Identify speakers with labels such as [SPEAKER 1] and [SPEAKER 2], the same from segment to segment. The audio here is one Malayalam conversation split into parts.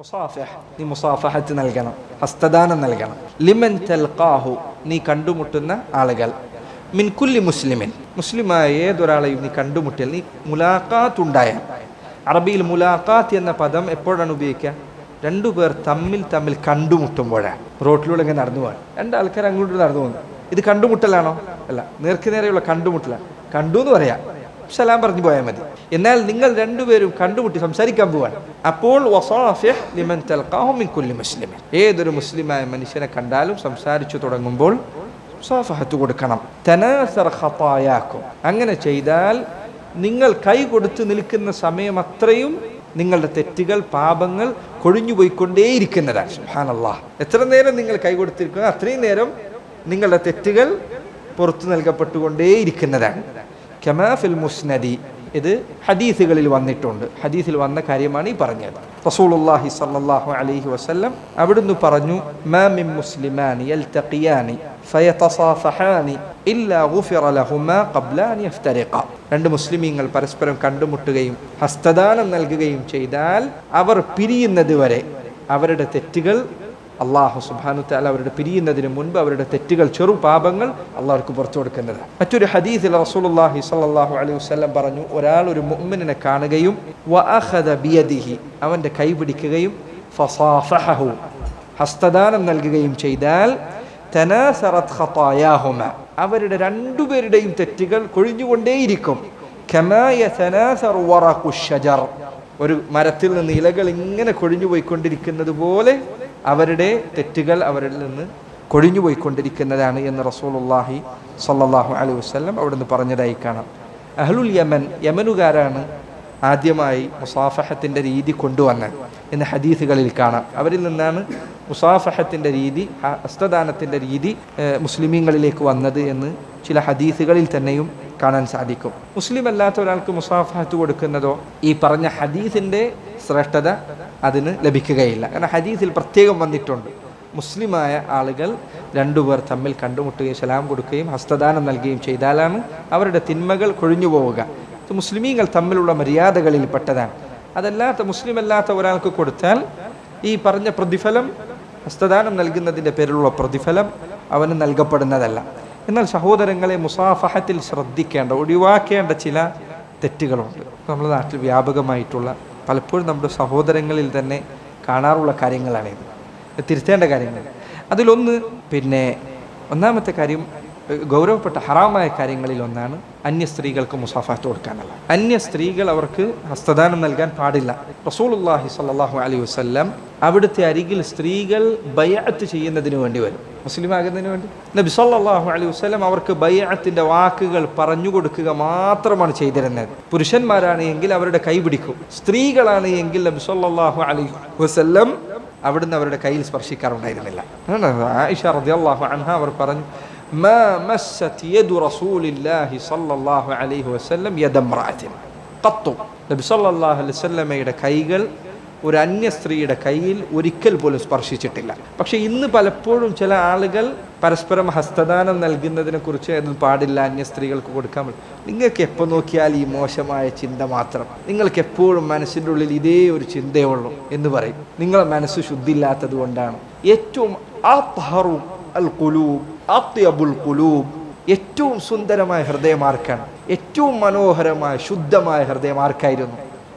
[SPEAKER 1] നീ മുസാഫഹത്ത് നൽകണം. ഹസ്തദാനം നൽകണം. ലിമൻ തൽഖാഹു നീ കണ്ടുമുട്ടുന്ന ആളുകൾ. മിൻ കുല്ലി മുസ്ലിമിൻ മുസ്ലിമായ ഏതൊരാളെയും നീ കണ്ടുമുട്ടിയാൽ നീ മുലാഖാത്ത് ഉണ്ടായാൽ അറബിയിൽ മുലാഖാത്ത് എന്ന പദം എപ്പോഴാണ് ഉപയോഗിക്കുക? രണ്ടുപേർ തമ്മിൽ തമ്മിൽ കണ്ടുമുട്ടുമ്പോഴാണ് റോട്ടിലൂടെ ഇങ്ങനെ നടന്നു പോകാൻ രണ്ടാൾക്കാർ അങ്ങോട്ട് നടന്നു പോകുന്നു. ഇത് കണ്ടുമുട്ടലാണോ? അല്ല നേർക്കു നേരെയുള്ള കണ്ടുമുട്ടലാണ്. കണ്ടു എന്ന് പറയാം. സലാം പറഞ്ഞു പോയാൽ മതി. എന്നാൽ നിങ്ങൾ രണ്ടുപേരും കണ്ടുമുട്ടി സംസാരിക്കാൻ പോവാണ്. അപ്പോൾ ഏതൊരു മുസ്ലിമായ മനുഷ്യനെ കണ്ടാലും സംസാരിച്ചു തുടങ്ങുമ്പോൾ കൊടുക്കണം. അങ്ങനെ ചെയ്താൽ നിങ്ങൾ കൈ കൊടുത്ത് നിൽക്കുന്ന സമയം അത്രയും നിങ്ങളുടെ തെറ്റുകൾ പാപങ്ങൾ കൊഴിഞ്ഞു പോയിക്കൊണ്ടേയിരിക്കുന്നതാണ്. സുബ്ഹാനല്ലാഹ് എത്ര നേരം നിങ്ങൾ കൈ കൊടുത്തിരിക്കുന്നു? അത്രയും നേരം നിങ്ങളുടെ തെറ്റുകൾ പുറത്തു നൽകപ്പെട്ടുകൊണ്ടേയിരിക്കുന്നതാണ്. കമാഫിൽ മുസ്നദി. ഇത് ഹദീസുകളിൽ വന്നിട്ടുണ്ട്. ഹദീസിൽ വന്ന കാര്യമാണ് ഈ പറഞ്ഞത്. റസൂലുള്ളാഹി സ്വല്ലല്ലാഹു അലൈഹി വസല്ലം അവിടുന്ന് പറഞ്ഞു മാ മുസ്ലിമാനി യൽതഖിയാനി ഫയതസാഫഹാനി ഇല്ലാ ഗുഫിറ ലഹുമാ ഖബ്ല അൻ യഫ്തരിഖ. രണ്ട് മുസ്ലിമീങ്ങൾ പരസ്പരം കണ്ടുമുട്ടുകയും ഹസ്തദാനം നൽകുകയും ചെയ്താൽ അവർ പിരിയുന്നത് വരെ അവരുടെ തെറ്റുകൾ അള്ളാഹു സുബാനു താല അവരുടെ പിരിയുന്നതിന് മുൻപ് അവരുടെ തെറ്റുകൾ ചെറു പാപങ്ങൾ അള്ളാഹർക്ക് പുറത്തു കൊടുക്കുന്നത് മറ്റൊരു ഹദീസിൽ റസൂലുള്ളാഹി സ്വല്ലല്ലാഹു അലൈഹി വസ്ലം പറഞ്ഞു ഒരാൾ ഒരു മുഅ്മിനെ കാണുകയും അവന്റെ കൈ പിടിക്കുകയും ഹസ്തദാനം നൽകുകയും ചെയ്താൽ തനാസറത് അവരുടെ രണ്ടുപേരുടെയും തെറ്റുകൾ കൊഴിഞ്ഞുകൊണ്ടേയിരിക്കും. വറഖു ഒരു മരത്തിൽ നിന്ന് ഇലകൾ ഇങ്ങനെ കൊഴിഞ്ഞു പോയിക്കൊണ്ടിരിക്കുന്നത് പോലെ അവരുടെ തെറ്റുകൾ അവരിൽ നിന്ന് കൊഴിഞ്ഞു പോയിക്കൊണ്ടിരിക്കുന്നതാണ് എന്ന് റസൂലുള്ളാഹി സല്ലല്ലാഹു അലൈഹി വസല്ലം അവിടുന്ന് പറഞ്ഞതായി കാണാം. അഹ്ലുൽ യമൻ യമനുകാരാണ് ആദ്യമായി മുസാഫഹത്തിന്റെ രീതി കൊണ്ടുവന്നത് എന്ന് ഹദീസുകളിൽ കാണാം. അവരിൽ നിന്നാണ് മുസാഫഹത്തിന്റെ രീതി ഹസ്തദാനത്തിന്റെ രീതി മുസ്ലിമീങ്ങളിലേക്ക് വന്നത് എന്ന് ചില ഹദീസുകളിൽ തന്നെയും കാണാൻ സാധിക്കും. മുസ്ലിം അല്ലാത്ത ഒരാൾക്ക് മുസാഫഹത്ത് കൊടുക്കുന്നതോ ഈ പറഞ്ഞ ഹദീസിന്റെ ശ്രേഷ്ഠത അതിന് ലഭിക്കുകയില്ല. കാരണം ഹദീസിൽ പ്രത്യേകം വന്നിട്ടുണ്ട്. മുസ്ലിമായ ആളുകൾ രണ്ടുപേർ തമ്മിൽ കണ്ടുമുട്ടുകയും സലാം കൊടുക്കുകയും ഹസ്തദാനം നൽകുകയും ചെയ്താലാണ് അവരുടെ തിന്മകൾ കൊഴിഞ്ഞു പോവുക. ഇത് മുസ്ലിമീങ്ങൾ തമ്മിലുള്ള മര്യാദകളിൽ പെട്ടതാണ് അതല്ലാത്ത മുസ്ലിം അല്ലാത്ത ഒരാൾക്ക് കൊടുത്താൽ ഈ പറഞ്ഞ പ്രതിഫലം ഹസ്തദാനം നൽകുന്നതിന്റെ പേരിലുള്ള പ്രതിഫലം അവന് നൽകപ്പെടുന്നതല്ല. എന്നാൽ സഹോദരങ്ങളെ മുസാഫഹത്തിൽ ശ്രദ്ധിക്കേണ്ട ഒഴിവാക്കേണ്ട ചില തെറ്റുകളുണ്ട്. നമ്മുടെ നാട്ടിൽ വ്യാപകമായിട്ടുള്ള പലപ്പോഴും നമ്മുടെ സഹോദരങ്ങളിൽ തന്നെ കാണാറുള്ള കാര്യങ്ങളാണിത് തിരുത്തേണ്ട കാര്യങ്ങൾ. അതിലൊന്ന് പിന്നെ ഒന്നാമത്തെ കാര്യം ഗൗരവപ്പെട്ട ഹറാമായ കാര്യങ്ങളിൽ ഒന്നാണ് അന്യ സ്ത്രീകൾക്ക് മുസാഫാത്ത് കൊടുക്കാനുള്ള. അന്യ സ്ത്രീകൾ അവർക്ക് ഹസ്തദാനം നൽകാൻ പാടില്ല. റസൂലുള്ളാഹി സ്വല്ലല്ലാഹു അലൈഹി വസ്ല്ലാം അവിടുത്തെ അരികിൽ സ്ത്രീകൾ ബയ്യത്ത് ചെയ്യുന്നതിന് വേണ്ടി വരും. മുസ്ലിം ആകുന്നതിന് വേണ്ടി. നബി സല്ലല്ലാഹു അലൈഹി വസല്ലം അവർക്ക് ബയ്അത്തിന്റെ വാക്കുകൾ പറഞ്ഞു കൊടുക്കുക മാത്രമാണ് ചെയ്തിരുന്നത്. പുരുഷന്മാരാണ് എങ്കിൽ അവരുടെ കൈ പിടിക്കും. സ്ത്രീകളാണ് എങ്കിൽ നബി സല്ലല്ലാഹു അലൈഹി വസല്ലം അവിടുന്ന് അവരുടെ കയ്യിൽ സ്പർശിക്കാറുണ്ടായിരുന്നില്ല. ആയിഷ റളിയല്ലാഹു അൻഹ അവർ പറഞ്ഞു മാ صلى الله റസൂലില്ലാഹി സ്വല്ലല്ലാഹു അലൈഹി വസല്ലം യദ نبي صلى നബി عليه അലൈഹി വസല്ലമയുടെ കൈകൾ ഒരു അന്യ സ്ത്രീയുടെ കയ്യിൽ ഒരിക്കൽ പോലും സ്പർശിച്ചിട്ടില്ല. പക്ഷെ ഇന്ന് പലപ്പോഴും ചില ആളുകൾ പരസ്പരം ഹസ്തദാനം നൽകുന്നതിനെ കുറിച്ച് ഒന്നും പാടില്ല അന്യ സ്ത്രീകൾക്ക് കൊടുക്കാൻ നിങ്ങൾക്ക് എപ്പോൾ നോക്കിയാൽ ഈ മോശമായ ചിന്ത മാത്രം. നിങ്ങൾക്ക് എപ്പോഴും മനസ്സിന്റെ ഉള്ളിൽ ഇതേ ഒരു ചിന്തയുള്ളൂ എന്ന് പറയും. നിങ്ങളെ മനസ്സ് ശുദ്ധിയില്ലാത്തത് കൊണ്ടാണ്. ഏറ്റവും അത്ഹറു അൽ കുലൂബ് അത്യബുൽ കുലൂബ് ഏറ്റവും സുന്ദരമായ ഹൃദയമാർക്കാണ് ഏറ്റവും മനോഹരമായ ശുദ്ധമായ ഹൃദയം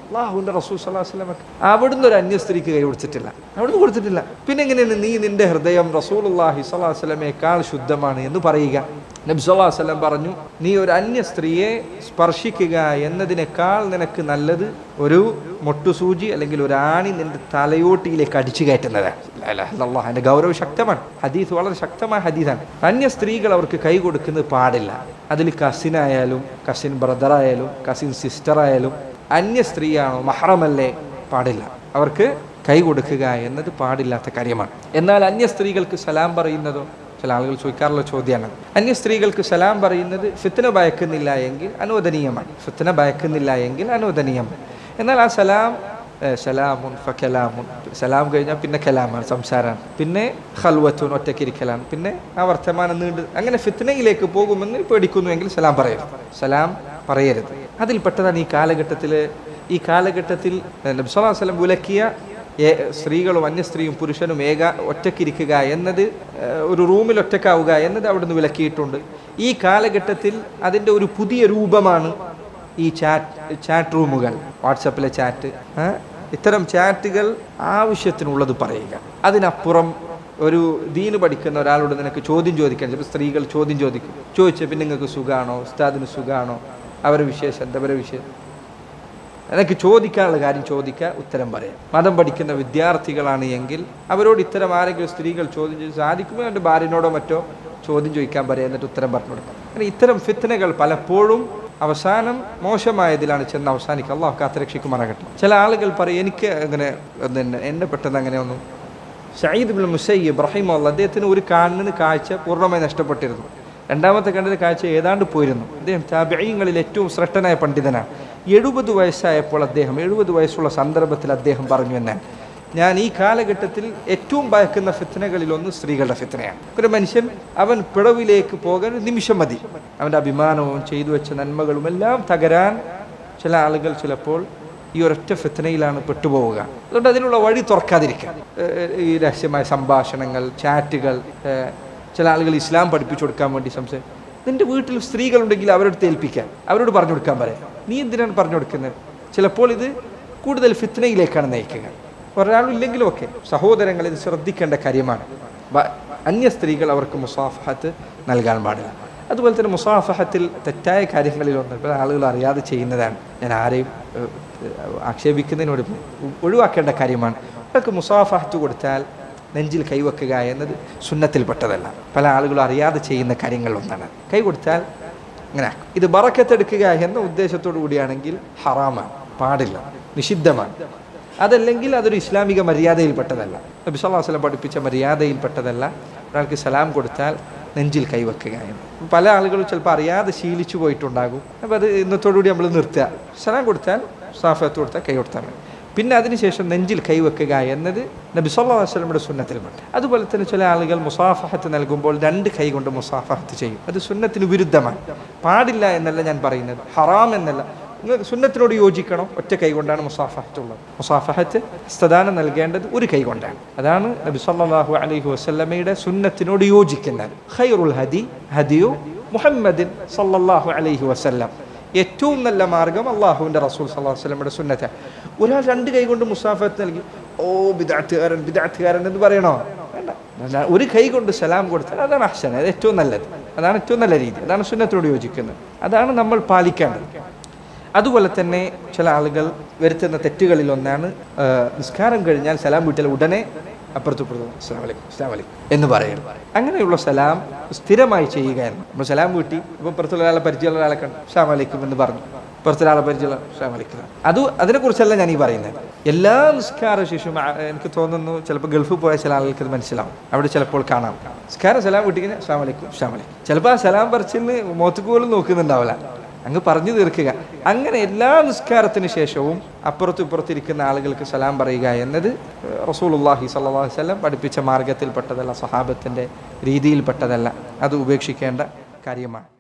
[SPEAKER 1] അള്ളാഹുവിന്റെ റസൂൽ വസല്ലമക്ക്. അവിടുന്ന് ഒരു അന്യ സ്ത്രീക്ക് കൈ കൊടുത്തിട്ടില്ല അവിടുന്ന് കൊടുത്തിട്ടില്ല. പിന്നെ എങ്ങനെയാണ് നീ നിന്റെ ഹൃദയം റസൂൽ അള്ളാഹി അലൈഹി വസല്ലമയേക്കാൾ ശുദ്ധമാണ് എന്ന് പറയുക. നബി വസല്ലം പറഞ്ഞു നീ ഒരു അന്യ സ്ത്രീയെ സ്പർശിക്കുക എന്നതിനേക്കാൾ നിനക്ക് നല്ലത് ഒരു മൊട്ടുസൂചി അല്ലെങ്കിൽ ഒരു ആണി നിന്റെ തലയോട്ടിയിലേക്ക് അടിച്ചു കയറ്റുന്നതാണ് അതിന്റെ ഗൗരവം ശക്തമാണ്. ഹദീസ് വളരെ ശക്തമായ ഹദീസാണ്. അന്യ സ്ത്രീകൾ അവർക്ക് കൈ കൊടുക്കുന്നത് പാടില്ല. അതിൽ കസിനായാലും കസിൻ ബ്രദറായാലും കസിൻ സിസ്റ്ററായാലും അന്യ സ്ത്രീയാണോ മഹ്റമല്ലേ? പാടില്ല. അവർക്ക് കൈ കൊടുക്കുക എന്നത് പാടില്ലാത്ത കാര്യമാണ്. എന്നാൽ അന്യ സ്ത്രീകൾക്ക് സലാം പറയുന്നതോ? ചില ആളുകൾ ചോദിക്കാറുള്ള ചോദ്യമാണ്. അന്യ സ്ത്രീകൾക്ക് സലാം പറയുന്നത് ഫിത്തന ഭയക്കുന്നില്ല എങ്കിൽ അനുവദനീയമാണ്. ഫിത്തന ഭയക്കുന്നില്ല എങ്കിൽ അനുവദനീയമാണ്. എന്നാൽ ആ സലാം സലാമുൻ സലാമുൻ ഫലാമുൻ സലാം കഴിഞ്ഞാൽ പിന്നെ കലാമാണ് സംസാരമാണ്. പിന്നെ ഹൽവത്തുൻ ഒറ്റക്കിരിക്കലാണ്. പിന്നെ ആ വർത്തമാനം നീണ്ട് അങ്ങനെ ഫിത്തനയിലേക്ക് പോകുമെന്ന് പേടിക്കുന്നുവെങ്കിൽ സലാം പറയാം സലാം പറയരുത്. അതിൽ പെട്ടതാണ് ഈ കാലഘട്ടത്തിൽ ഈ കാലഘട്ടത്തിൽ നബി സ്വല്ലല്ലാഹു അലൈഹി വസല്ലം വിലക്കിയ സ്ത്രീകളും അന്യ സ്ത്രീയും പുരുഷനും ഏക ഒറ്റക്കിരിക്കുക എന്നത് ഒരു റൂമിൽ ഒറ്റക്കാവുക എന്നത് അവിടുന്ന് വിലക്കിയിട്ടുണ്ട്. ഈ കാലഘട്ടത്തിൽ അതിന്റെ ഒരു പുതിയ രൂപമാണ് ഈ ചാറ്റ് ചാറ്റ് റൂമുകൾ വാട്സപ്പിലെ ചാറ്റ്. ഇത്തരം ചാറ്റുകൾ ആവശ്യത്തിനുള്ളത് പറയുക. അതിനപ്പുറം ഒരു ദീന് പഠിക്കുന്ന ഒരാളോട് നിനക്ക് ചോദ്യം ചോദിക്കാൻ ചിലപ്പോൾ സ്ത്രീകൾ ചോദ്യം ചോദിക്കും. ചോദിച്ചാൽ പിന്നെ നിങ്ങൾക്ക് സുഖാണോ? ഉസ്താദിന് സുഖാണോ? അവരുടെ വിശേഷം എന്താ വിശേഷം? എനിക്ക് ചോദിക്കാനുള്ള കാര്യം ചോദിക്കുക ഉത്തരം പറയാം. മതം പഠിക്കുന്ന വിദ്യാർത്ഥികളാണ് എങ്കിൽ അവരോട് ഇത്തരം ആരെങ്കിലും സ്ത്രീകൾ ചോദ്യം ചെയ്ത് സാധിക്കുമ്പോൾ എന്റെ ഭാര്യനോടോ മറ്റോ ചോദ്യം ചോദിക്കാൻ പറയാം എന്നിട്ട് ഉത്തരം പറഞ്ഞു കൊടുക്കാം. അങ്ങനെ ഇത്തരം ഫിത്തനകൾ പലപ്പോഴും അവസാനം മോശമായതിലാണ് ചെന്ന് അവസാനിക്കുക. അള്ളാഹ് കാത്തരക്ഷിക്കുമാറാകട്ടെ. ചില ആളുകൾ പറയും എനിക്ക് അങ്ങനെ എന്നെ പെട്ടെന്ന് അങ്ങനെ ഒന്നും. ഷഹീദ് ബിൻ ഇബ്രാഹിം റഹിമുള്ള അദ്ദേഹത്തിന് ഒരു കണ്ണിന് കാഴ്ച പൂർണമായി നഷ്ടപ്പെട്ടിരുന്നു. രണ്ടാമത്തെ കണ്ടത് കാഴ്ച ഏതാണ്ട് പോയിരുന്നു. അദ്ദേഹം താബിയങ്ങളിൽ ഏറ്റവും ശ്രേഷ്ഠനായ പണ്ഡിതനാണ്. എഴുപത് വയസ്സായപ്പോൾ അദ്ദേഹം എഴുപത് വയസ്സുള്ള സന്ദർഭത്തിൽ അദ്ദേഹം പറഞ്ഞു എന്നാൽ ഞാൻ ഈ കാലഘട്ടത്തിൽ ഏറ്റവും ഭയക്കുന്ന ഫിത്തനകളിലൊന്ന് സ്ത്രീകളുടെ ഫിത്തനയാണ് ഒരു മനുഷ്യൻ അവൻ പിടവിലേക്ക് പോകാൻ ഒരു നിമിഷം മതി. അവന്റെ അഭിമാനവും ചെയ്തു വെച്ച നന്മകളും എല്ലാം തകരാൻ ചില ആളുകൾ ചിലപ്പോൾ ഈ ഒരൊറ്റ ഫിത്തനയിലാണ് പെട്ടുപോവുക. അതുകൊണ്ട് അതിനുള്ള വഴി തുറക്കാതിരിക്കുക. ഈ രഹസ്യമായ സംഭാഷണങ്ങൾ ചാറ്റുകൾ ചില ആളുകൾ ഇസ്ലാം പഠിപ്പിച്ചു കൊടുക്കാൻ വേണ്ടി സംശയം. നിന്റെ വീട്ടിൽ സ്ത്രീകളുണ്ടെങ്കിൽ അവരോട് ഏൽപ്പിക്കാൻ. അവരോട് പറഞ്ഞു കൊടുക്കാൻ പറയാം. നീ എന്തിനാണ് പറഞ്ഞു കൊടുക്കുന്നത്? ചിലപ്പോൾ ഇത് കൂടുതൽ ഫിത്നയിലേക്കാണ് നയിക്കുക. ഒരാളില്ലെങ്കിലും ഒക്കെ സഹോദരങ്ങൾ ഇത് ശ്രദ്ധിക്കേണ്ട കാര്യമാണ്. അന്യ സ്ത്രീകൾ അവർക്ക് മുസാഫഹത്ത് നൽകാൻ പാടില്ല. അതുപോലെ തന്നെ മുസാഫഹത്തിൽ തെറ്റായ കാര്യങ്ങളിലൊന്ന് പല ആളുകൾ അറിയാതെ ചെയ്യുന്നതാണ്. ഞാൻ ആരെയും ആക്ഷേപിക്കുന്നതിനോട് ഒഴിവാക്കേണ്ട കാര്യമാണ്. അവർക്ക് മുസാഫഹത്ത് കൊടുത്താൽ നെഞ്ചിൽ കൈവെക്കുക എന്നത് സുന്നത്തിൽപ്പെട്ടതല്ല. പല ആളുകളും അറിയാതെ ചെയ്യുന്ന കാര്യങ്ങളൊന്നാണ് കൈ കൊടുത്താൽ അങ്ങനെ. ഇത് ബറക്കത്തെടുക്കുക എന്ന ഉദ്ദേശത്തോടു കൂടിയാണെങ്കിൽ ഹറാമാണ് പാടില്ല നിഷിദ്ധമാണ്. അതല്ലെങ്കിൽ അതൊരു ഇസ്ലാമിക മര്യാദയിൽപ്പെട്ടതല്ല. നബി വസല്ലം പഠിപ്പിച്ച മര്യാദയിൽപ്പെട്ടതല്ല. ഒരാൾക്ക് സലാം കൊടുത്താൽ നെഞ്ചിൽ കൈവെക്കുക എന്ന്. പല ആളുകളും ചിലപ്പോൾ അറിയാതെ ശീലിച്ചു പോയിട്ടുണ്ടാകും. അപ്പോൾ അത് ഇന്നത്തോടുകൂടി നമ്മൾ നിർത്തുക. സലാം കൊടുത്താൽ സാഫത്ത് കൊടുത്താൽ കൈ കൊടുത്താൽ മതി. പിന്നെ അതിനുശേഷം നെഞ്ചിൽ കൈവെക്കുക എന്നത് നബി സല്ലാ വസ്ലമിയുടെ സുന്നത്തിൽപ്പെട്ടു അതുപോലെ തന്നെ ചില ആളുകൾ മുസാഫഹത്ത് നൽകുമ്പോൾ രണ്ട് കൈ കൊണ്ട് മുസാഫഹത്ത് ചെയ്യും. അത് സുന്നത്തിന് വിരുദ്ധമാണ്. പാടില്ല എന്നല്ല ഞാൻ പറയുന്നത്. ഹറാം എന്നല്ല. നിങ്ങൾക്ക് സുന്നത്തിനോട് യോജിക്കണം. ഒറ്റ കൈ കൊണ്ടാണ് മുസാഫഹത്ത് ഉള്ളത്. മുസാഫഹത്ത് ഹസ്തദാനം നൽകേണ്ടത് ഒരു കൈ കൊണ്ടാണ്. അതാണ് നബി സല്ലാഹു അലൈഹി വസ്ലമയുടെ സുന്നത്തിനോട് യോജിക്കുന്നത്. ഖൈറുൽ ഹദി ഹദിയു മുഹമ്മദിൻ സല്ലാഹു അലൈഹി വസല്ലം. ഏറ്റവും നല്ല മാർഗം അള്ളാഹുവിന്റെ റസൂൽ സല്ലല്ലാഹു അലൈഹി സുന്നത്തെ. ഒരാൾ രണ്ട് കൈ കൊണ്ട് മുസാഫത്ത് നൽകി. ഓ ബിദാത്തുകാരൻ ബിദാത്തുകാരൻ എന്ന് പറയണോ? വേണ്ട. ഒരു കൈ കൊണ്ട് സലാം കൊടുത്താൽ അതാണ് അഹ്സൻ അത് ഏറ്റവും നല്ലത്. അതാണ് ഏറ്റവും നല്ല രീതി. അതാണ് സുന്നത്തോട് യോജിക്കുന്നത്. അതാണ് നമ്മൾ പാലിക്കേണ്ടത്. അതുപോലെ തന്നെ ചില ആളുകൾ വരുത്തുന്ന തെറ്റുകളിൽ ഒന്നാണ് നിസ്കാരം കഴിഞ്ഞാൽ സലാം വീട്ടിൽ ഉടനെ അപ്പുറത്ത് ഇപ്പുറത്ത് വലൈക്കും എന്ന് പറയണം. അങ്ങനെയുള്ള സലാം സ്ഥിരമായി ചെയ്യുക എന്ന്. നമ്മൾ സലാം വീട്ടി ഇപ്പോൾ പുറത്തുള്ള ഒരാളെ പരിചയമുള്ള ഒരാളെ കണ്ടു. വലൈക്കും എന്ന് പറഞ്ഞു. പുറത്തൊരാളെ പരിചയമുള്ള അസ്സലാം വലൈക്കും അത് അതിനെക്കുറിച്ചല്ല ഞാൻ ഈ പറയുന്നത്. എല്ലാ നിസ്കാര ശേഷം എനിക്ക് തോന്നുന്നു ചിലപ്പോൾ ഗൾഫിൽ പോയ ചില ആളുകൾക്ക് മനസ്സിലാവും. അവിടെ ചിലപ്പോൾ കാണാം. നിസ്കാര സലാം വീട്ടിങ്ങനെ അസ്സലാം വലൈക്കും ചിലപ്പോൾ ആ സലാം പറിച്ചിന്ന് മോത്തുക്കോലും നോക്കുന്നുണ്ടാവില്ല. അങ്ങ് പറഞ്ഞു തീർക്കുക. അങ്ങനെ എല്ലാ നിസ്കാരത്തിന് ശേഷവും അപ്പുറത്തും ഇപ്പുറത്തിരിക്കുന്ന ആളുകൾക്ക് സലാം പറയുക എന്നത് റസൂലുള്ളാഹി സ്വല്ലല്ലാഹു അലൈഹി വസല്ലം പഠിപ്പിച്ച മാർഗത്തിൽപ്പെട്ടതല്ല സ്വഹാബത്തിന്റെ രീതിയിൽപ്പെട്ടതല്ല. അത് ഉപേക്ഷിക്കേണ്ട കാര്യമാണ്.